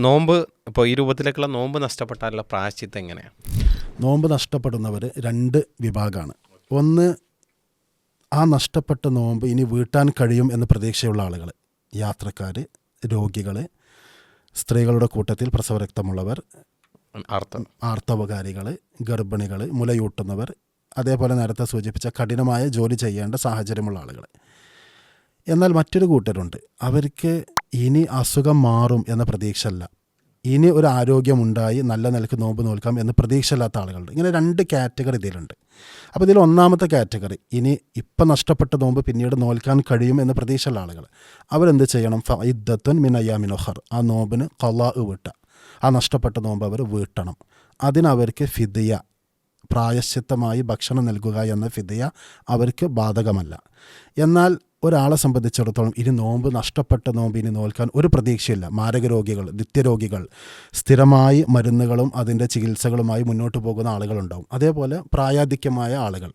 നോമ്പ് ഇപ്പോൾ ഈ രൂപത്തിലേക്കുള്ള നോമ്പ് നഷ്ടപ്പെട്ടാലുള്ള പ്രായശ്ചിത്തം എങ്ങനെയാണ് നോമ്പ് നഷ്ടപ്പെടുന്നവർ രണ്ട് വിഭാഗമാണ് ഒന്ന് ആ നഷ്ടപ്പെട്ട നോമ്പ് ഇനി വീട്ടാൻ കഴിയും എന്ന് പ്രതീക്ഷയുള്ള ആളുകൾ യാത്രക്കാർ രോഗികൾ സ്ത്രീകളുടെ കൂട്ടത്തിൽ പ്രസവരക്തമുള്ളവർ ആർത്തവകാരികൾ ഗർഭിണികൾ മുലയൂട്ടുന്നവർ അതേപോലെ നേരത്തെ സൂചിപ്പിച്ച കഠിനമായ ജോലി ചെയ്യേണ്ട സാഹചര്യമുള്ള ആളുകൾ എന്നാൽ മറ്റൊരു കൂട്ടരുണ്ട്. അവർക്ക് ഇനി അസുഖം മാറും എന്ന പ്രതീക്ഷയല്ല. ഇനി ഒരു ആരോഗ്യമുണ്ടായി നല്ല നിലയ്ക്ക് നോമ്പ് നോൽക്കാം എന്ന് പ്രതീക്ഷയില്ലാത്ത ആളുകളുണ്ട്. ഇങ്ങനെ രണ്ട് കാറ്റഗറി ഇതിലുണ്ട്. അപ്പോൾ ഇതിൽ ഒന്നാമത്തെ കാറ്റഗറി ഇനി ഇപ്പം നഷ്ടപ്പെട്ട നോമ്പ് പിന്നീട് നോൽക്കാൻ കഴിയും എന്ന് പ്രതീക്ഷയുള്ള ആളുകൾ. അവരെന്ത് ചെയ്യണം? ഫൈദ്ദത്തുൻ മിൻ അയ്യാമിനൊഹർ ആ നോമ്പിന് കൊള്ളാ വീട്ടുക ആ നഷ്ടപ്പെട്ട നോമ്പ് അവർ വീട്ടണം. അതിനവർക്ക് ഫിദിയ പ്രായശ്ചിത്തമായി ഭക്ഷണം നൽകുക എന്ന ഫിദിയ അവർക്ക് ബാധകമല്ല. എന്നാൽ ഒരാളെ സംബന്ധിച്ചിടത്തോളം ഇനി നോമ്പ് നഷ്ടപ്പെട്ട നോമ്പ് ഇനി നോൽക്കാൻ ഒരു പ്രതീക്ഷയില്ല. മാരകരോഗികൾ നിത്യരോഗികൾ സ്ഥിരമായി മരുന്നുകളും അതിന്റെ ചികിത്സകളുമായി മുന്നോട്ട് പോകുന്ന ആളുകളുണ്ടാവും. അതേപോലെ പ്രായാധിക്യമായ ആളുകൾ.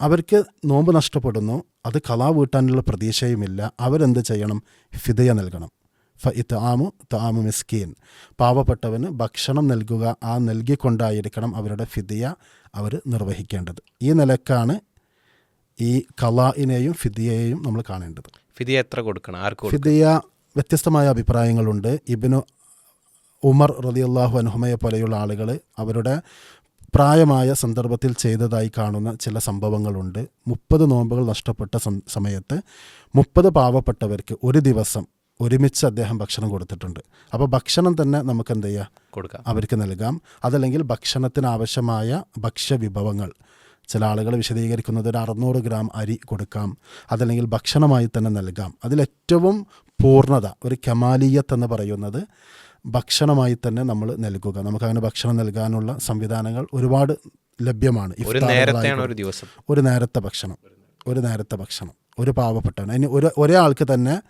അവർക്ക് നോമ്പ് നഷ്ടപ്പെടുന്നു അത് കലാ വീട്ടാനുള്ള പ്രതീക്ഷയുമില്ല. അവരെന്ത് ചെയ്യണം? ഫിദയ നൽകണം. ഫ ഇത്താമു താമു മിസ്കീൻ. പാവപ്പെട്ടവന് ഭക്ഷണം നൽകുക ആ നൽകിക്കൊണ്ടായിരിക്കണം അവരുടെ ഫിദിയ അവർ നിർവഹിക്കേണ്ടത്. ഈ നിലക്കാണ് ഈ കലാഇനെയും ഫിദിയയെയും നമ്മൾ കാണേണ്ടത്. ഫിദിയ എത്ര കൊടുക്കണം? ആർക്ക് ഫിദിയ വ്യത്യസ്തമായ അഭിപ്രായങ്ങളുണ്ട്. ഇബിനു ഉമർ റളിയല്ലാഹു അനുഹമയെ പോലെയുള്ള ആളുകൾ അവരുടെ പ്രായമായ സന്ദർഭത്തിൽ ചെയ്തതായി കാണുന്ന ചില സംഭവങ്ങളുണ്ട്. മുപ്പത് നോമ്പുകൾ നഷ്ടപ്പെട്ട സമയത്ത് മുപ്പത് പാവപ്പെട്ടവർക്ക് ഒരു ദിവസം ഒരുമിച്ച് അദ്ദേഹം ഭക്ഷണം കൊടുത്തിട്ടുണ്ട്. അപ്പോൾ ഭക്ഷണം തന്നെ നമുക്ക് എന്ത് ചെയ്യാം കൊടുക്കാം. അവർക്ക് നൽകാം. അതല്ലെങ്കിൽ ഭക്ഷണത്തിന് ആവശ്യമായ ഭക്ഷ്യവിഭവങ്ങൾ ചില ആളുകൾ വിശദീകരിക്കുന്നത് ഒരു അറുന്നൂറ് ഗ്രാം അരി കൊടുക്കാം. അതല്ലെങ്കിൽ ഭക്ഷണമായി തന്നെ നൽകാം. അതിലേറ്റവും പൂർണത ഒരു കമാലിയത്ത് എന്ന് പറയുന്നത് ഭക്ഷണമായി തന്നെ നമ്മൾ നൽകുക. നമുക്കങ്ങനെ ഭക്ഷണം നൽകാനുള്ള സംവിധാനങ്ങൾ ഒരുപാട് ലഭ്യമാണ്. ഒരു നേരത്തെ ഭക്ഷണം. ഒരു നേരത്തെ ഭക്ഷണം. ഒരു പാവപ്പെട്ടവൻ. അതിന് ഒരു ഒരേ ആൾക്ക് തന്നെ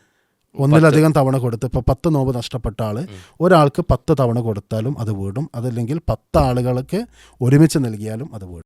ഒന്നിലധികം തവണ കൊടുത്ത് ഇപ്പോൾ പത്ത് നോമ്പ് നഷ്ടപ്പെട്ട ആൾ ഒരാൾക്ക് പത്ത് തവണ കൊടുത്താലും അത് വീടും. അതല്ലെങ്കിൽ പത്ത് ആളുകൾക്ക് ഒരുമിച്ച് നൽകിയാലും അത് വീടും.